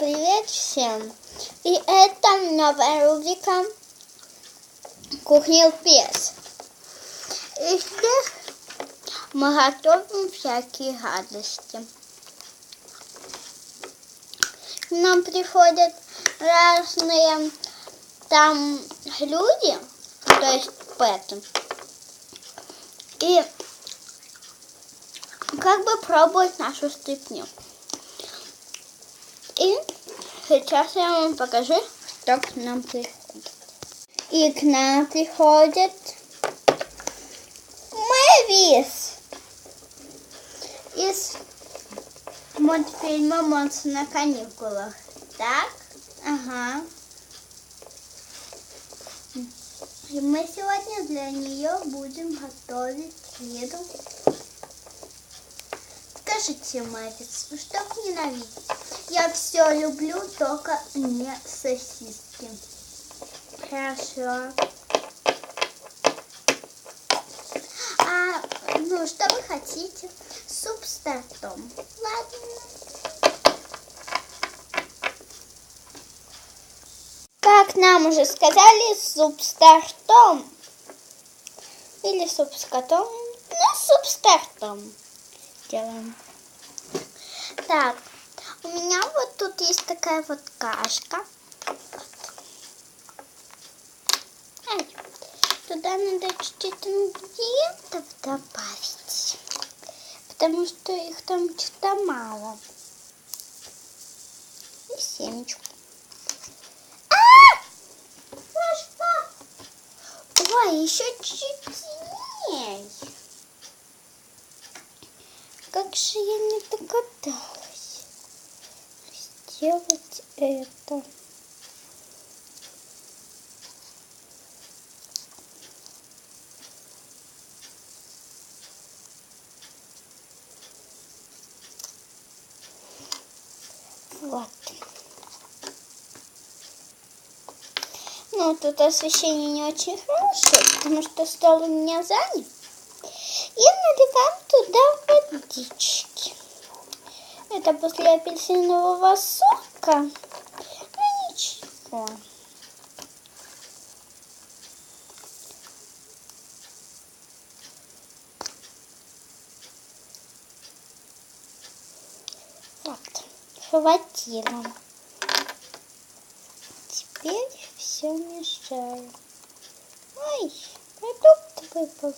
Привет всем! И это новая рубрика Кухня пес. И здесь мы готовим всякие гадости. К нам приходят разные там люди, то есть пэты. И как бы пробовать нашу стрипню. И сейчас я вам покажу, что к нам приходит. И к нам приходит Мэвис из мультфильма «Монстр на каникулах». Так? Ага. И мы сегодня для нее будем готовить еду. Скажите, Мэвис, вы что ненавидите? Я все люблю, только не сосиски. Хорошо. А, ну, что вы хотите? Суп с тортом. Ладно. Как нам уже сказали, суп с тортом. Или суп с котом. Ну, суп с тортом делаем. Так, у меня вот тут есть такая вот кашка. Туда надо чуть-чуть ингредиентов добавить, потому что их там что-то мало. И семечку. А! Ой, еще чуть-чуть. Как же я не догадалась сделать это? Вот. Ну, тут освещение не очень хорошее, потому что стол у меня занят. И наливаем туда водички. Это после апельсинового сока. Ну ничего. Вот, хватило. Теперь все мешаю. Ой, продукт выпал.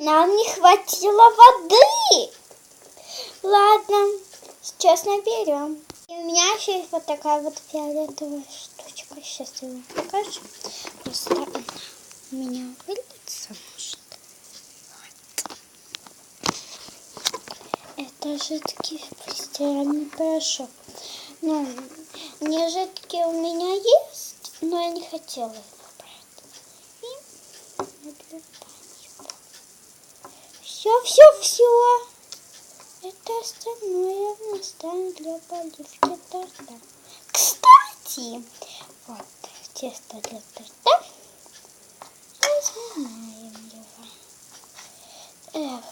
Нам не хватило воды. Ладно, сейчас наберем. И у меня еще есть вот такая вот фиолетовая штучка. Сейчас я вам покажу. Просто она у меня выльется, может. Вот. Это жидкий стиральный порошок. Ну, не жидкий у меня есть, но я не хотела его брать. И наблюдаю. Все, все, все. Это остальное оставим для поливки торта. Кстати, вот тесто для торта. Разминаем его. Эх.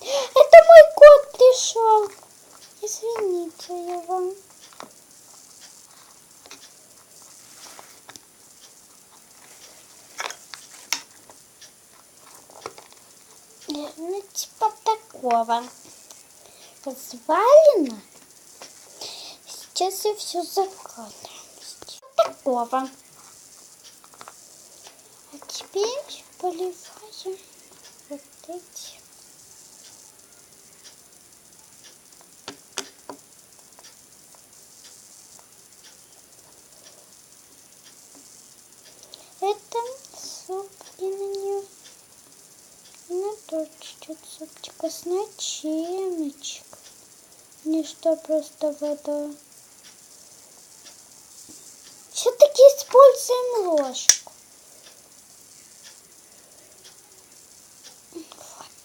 Это мой кот пришел. Извините его. Ну типа такого. Развалено. Сейчас я все закладываю. Типа такого. А теперь поливаем вот эти. Это суп и на нее ну, супчика с начиночкой. Не что просто вода. Все-таки используем ложку. Вот.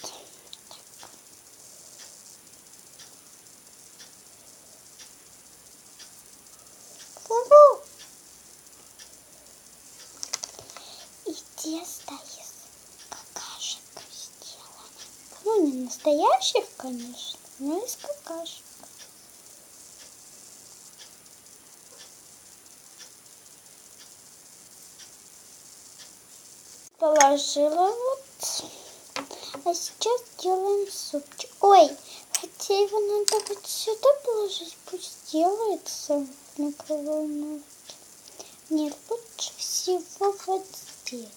Так. Фу-фу. И тесто из какашки. Настоящих, конечно, но из какашек. Положила вот. А сейчас делаем супчик. Ой, хотя его надо вот сюда положить, пусть делается в микроволновке. Нет, лучше всего вот здесь.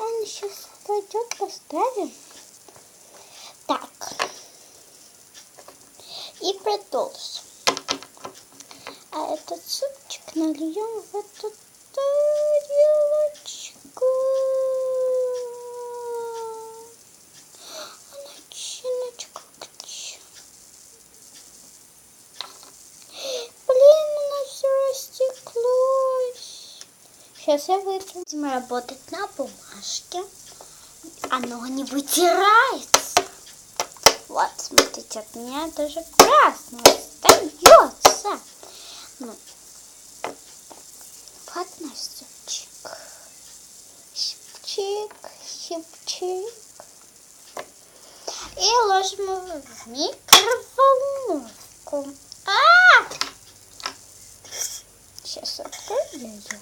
Он сейчас пойдет, поставим. Так. И продолжим. А этот супчик нальем в эту тарелочку. А? Блин, у нас все растеклось. Сейчас я вытру. Будем работать на бумажке. Оно не вытирается. Вот, смотрите, от меня даже красное остается. Ну, вот супчик. Щипчик, щипчик. И ложим его в микроволновку. А! Сейчас открою ее.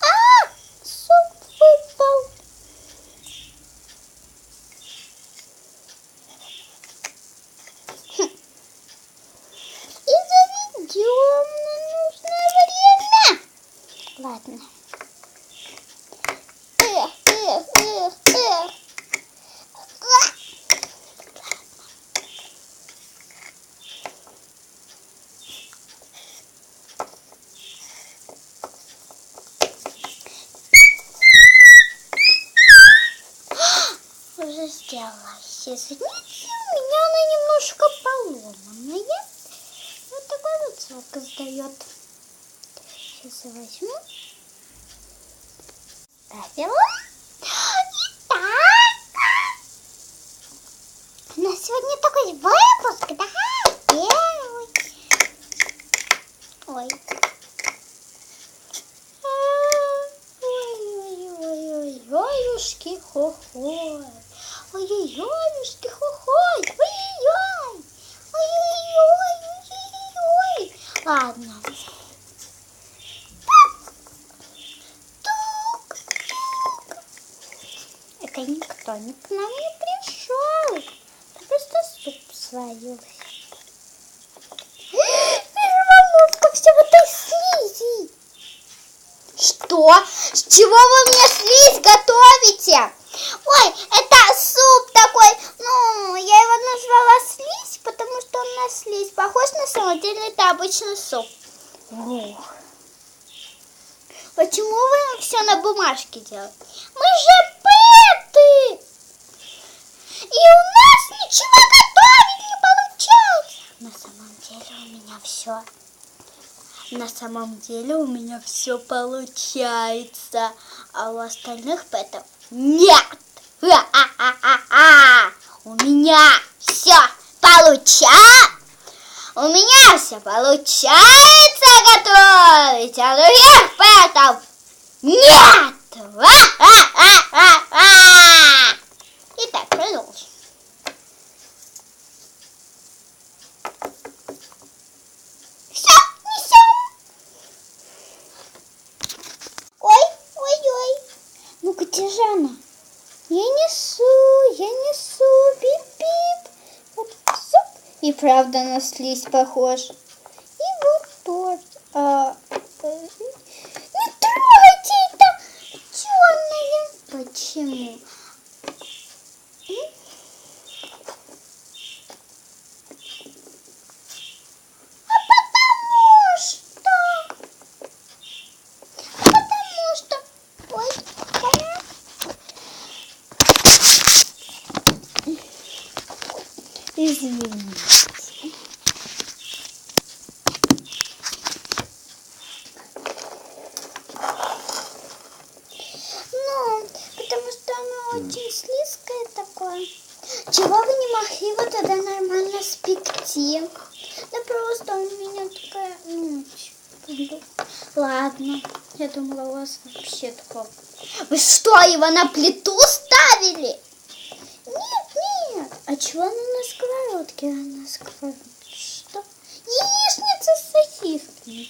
А! Суп выпал. Хм. И заведем на нужное время. Ладно. Эх, эх, эх, эх. А! Уже сделала. Извините, у меня она немножко поломанная. Вот такой вот звук издает. Сейчас я возьму. Ставила. Итак, у нас сегодня такой выпуск, да? Первый. Ой. Ой-ой-ой-ой-ой, Ой-ой-ой, хохой. Ой-ой-ой. Ой-ой-ой, ой-ой-ой. Ладно. Тук, тук. Это никто не к нам не пришел. Просто суп сварился. Микроволновка вся в этой слизи. Что? С чего вы мне слизь готовите? Ой, это суп такой, ну, я его назвала слизь, потому что он на слизь похож, на самом деле это обычный суп. Ух. Почему вы все на бумажке делаете? Мы же пэты! И у нас ничего готовить не получается. На самом деле у меня все на самом деле у меня все получается, а у остальных поэтому нет. У меня все получается. У меня все получается готовить, а других поэтому нет. Ха-ха-ха-ха. Итак, продолжим. Все, несем. Ой, ой, ой. Ну где? Я несу, я несу, суп. И правда на слизь похож. И вот торт. А, не трогайте это черное. Почему? М? А потому что... Потому что... Ой, ой. Извините. Ну, потому что оно очень слизкое такое. Чего вы не могли его тогда нормально спекти? Да просто кладу. Ладно, я думала, у вас вообще такого. Вы что, его на плиту ставили? А чего она на сковородке? А на сковородке что? Яичница с сосисками.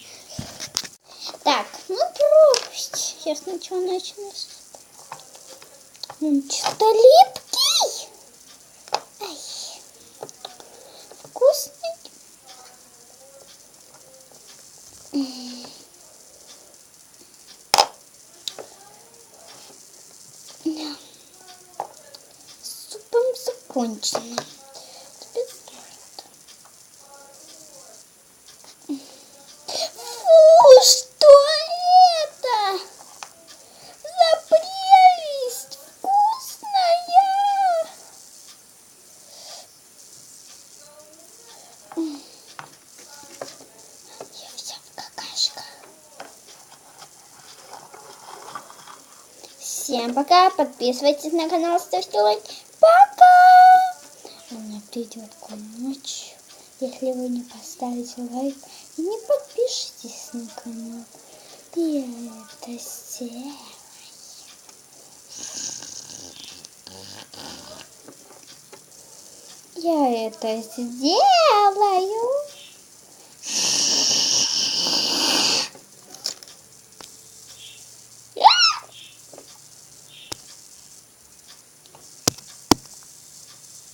Так, ну пробуйте. Я сначала начну что-то липкий. Ай. Вкусный. М. Торт. Фу, что это? За вкусная. Я вся в какашках. Всем пока, подписывайтесь на канал, ставьте лайк. Придет к ночью, если вы не поставите лайк и не подпишитесь на канал. Я это сделаю. Я это сделаю.